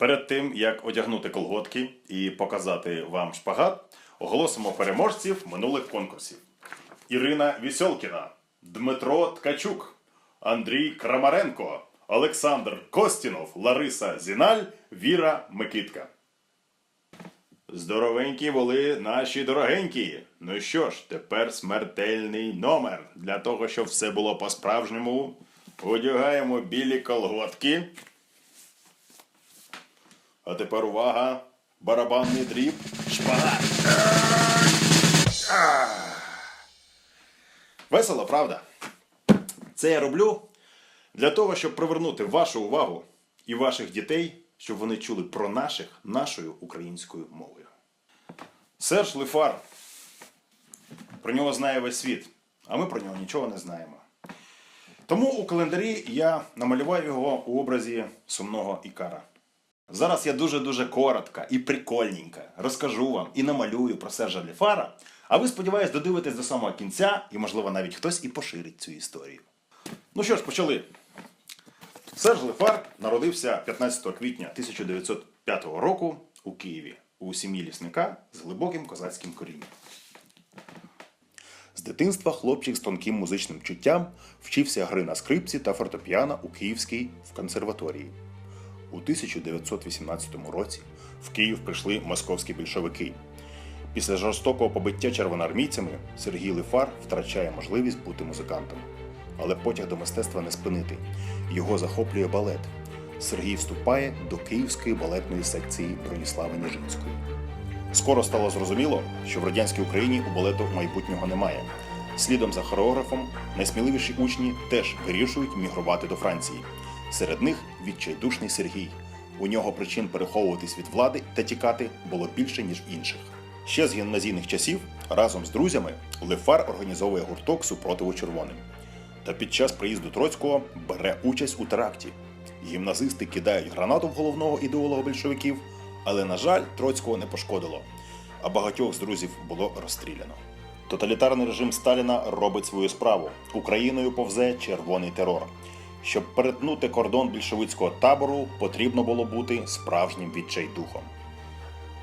Перед тим, як одягнути колготки і показати вам шпагат, оголосимо переможців минулих конкурсів. Ірина Вісьолкіна, Дмитро Ткачук, Андрій Крамаренко, Олександр Костінов, Лариса Зіналь, Віра Микитка. Здоровенькі були наші дорогенькі. Ну що ж, тепер смертельний номер. Для того, щоб все було по-справжньому, одягаємо білі колготки. А тепер увага! Барабанний дріб. Шпагат. Весело, правда? Це я роблю для того, щоб привернути вашу увагу і ваших дітей, щоб вони чули про наших нашою українською мовою. Серж Лифар. Про нього знає весь світ, а ми про нього нічого не знаємо. Тому у календарі я намалював його у образі сумного Ікара. Зараз я дуже-дуже коротко і прикольненько розкажу вам і намалюю про Сержа Ліфара, а ви, сподіваюсь, додивитесь до самого кінця, і, можливо, навіть хтось і поширить цю історію. Ну що ж, почали. Серж Лефар народився 15 квітня 1905 року у Києві у сім'ї лісника з глибоким козацьким корінням. З дитинства хлопчик з тонким музичним чуттям вчився гри на скрипці та фортепіано у Київській в консерваторії. У 1918 році в Київ прийшли московські більшовики. Після жорстокого побиття червоноармійцями Сергій Лифар втрачає можливість бути музикантом. Але потяг до мистецтва не спинити. Його захоплює балет. Сергій вступає до Київської балетної секції Броніслави Ніжинської. Скоро стало зрозуміло, що в радянській Україні у балету майбутнього немає. Слідом за хореографом найсміливіші учні теж вирішують мігрувати до Франції. Серед них відчайдушний Сергій. У нього причин переховуватись від влади та тікати було більше, ніж інших. Ще з гімназійних часів разом з друзями Лефар організовує гурток супротиву червоним. Та під час приїзду Троцького бере участь у теракті. Гімназисти кидають гранату в головного ідеолога більшовиків, але, на жаль, Троцького не пошкодило, а багатьох з друзів було розстріляно. Тоталітарний режим Сталіна робить свою справу. Україною повзе червоний терор. Щоб перетнути кордон більшовицького табору, потрібно було бути справжнім відчайдухом.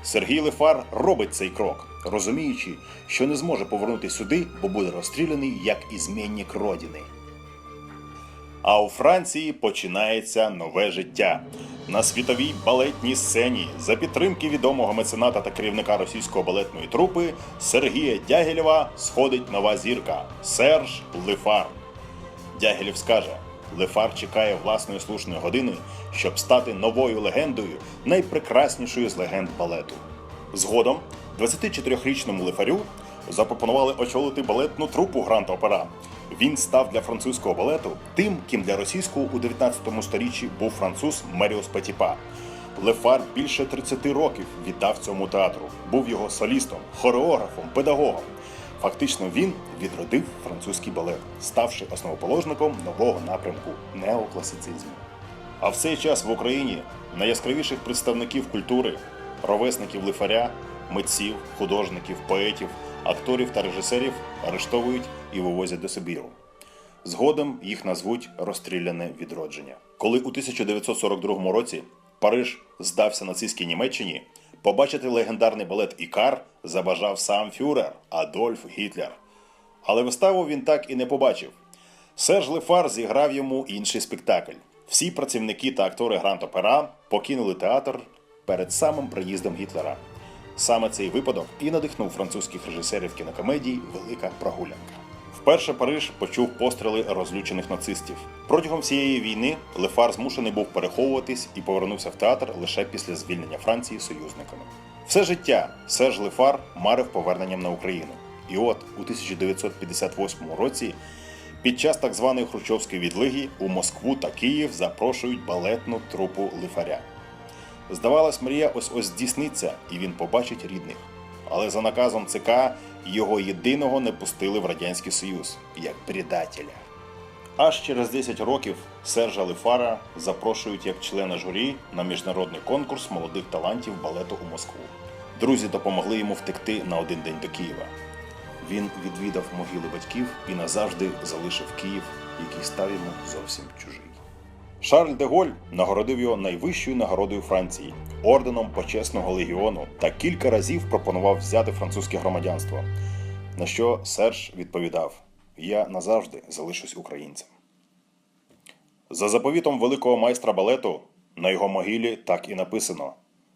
Сергій Лефар робить цей крок, розуміючи, що не зможе повернути сюди, бо буде розстріляний як ізмінник родини. А у Франції починається нове життя. На світовій балетній сцені за підтримки відомого мецената та керівника російської балетної трупи Сергія Дягілєва сходить нова зірка Серж Лефар. Дягілєв скаже: Лефар чекає власної слушної години, щоб стати новою легендою, найпрекраснішою з легенд балету. Згодом 24-річному Лефарю запропонували очолити балетну трупу Гранд Опера. Він став для французького балету тим, ким для російського у 19 сторіччі був француз Меріус Петіпа. Лефар більше 30 років віддав цьому театру, був його солістом, хореографом, педагогом. Фактично він відродив французький балет, ставши основоположником нового напрямку неокласицизму. А в цей час в Україні найяскравіших представників культури, ровесників лифаря, митців, художників, поетів, акторів та режисерів арештовують і вивозять до Сибіру. Згодом їх назвуть розстріляне відродження. Коли у 1942 році Париж здався нацистській Німеччині, побачити легендарний балет Ікар забажав сам фюрер Адольф Гітлер. Але виставу він так і не побачив. Серж Лефар зіграв йому інший спектакль. Всі працівники та актори Гранд Опера покинули театр перед самим приїздом Гітлера. Саме цей випадок і надихнув французьких режисерів кінокомедій Велика прогулянка. Вперше Париж почув постріли розлючених нацистів. Протягом всієї війни Лефар змушений був переховуватись і повернувся в театр лише після звільнення Франції союзниками. Все життя Серж Лефар марив поверненням на Україну. І от у 1958 році, під час так званої Хрущовської відлиги, у Москву та Київ запрошують балетну трупу Лифаря. Здавалось, мрія ось ось здійсниться, і він побачить рідних. Але за наказом ЦК його єдиного не пустили в Радянський Союз як предателя. Аж через 10 років Сержа Лифара запрошують як члена журі на міжнародний конкурс молодих талантів балету у Москву. Друзі допомогли йому втекти на один день до Києва. Він відвідав могили батьків і назавжди залишив Київ, який став йому зовсім чужий. Шарль де Голь нагородив його найвищою нагородою Франції орденом почесного легіону та кілька разів пропонував взяти французьке громадянство. На що Серж відповідав: Я назавжди залишусь українцем. За заповітом великого майстра балету на його могилі так і написано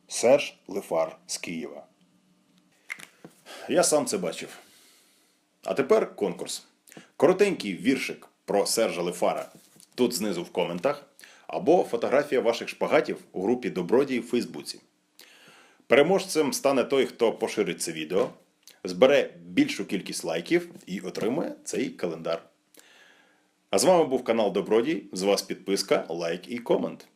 Серж Лефар з Києва. Я сам це бачив. А тепер конкурс. Коротенький віршик про Сержа Лефара тут знизу в коментах, або фотографія ваших шпагатів у групі Добродії в Фейсбуці. Переможцем стане той, хто поширить це відео, збере більшу кількість лайків і отримує цей календар. А з вами був канал Добродій. З вас підписка, лайк і комент.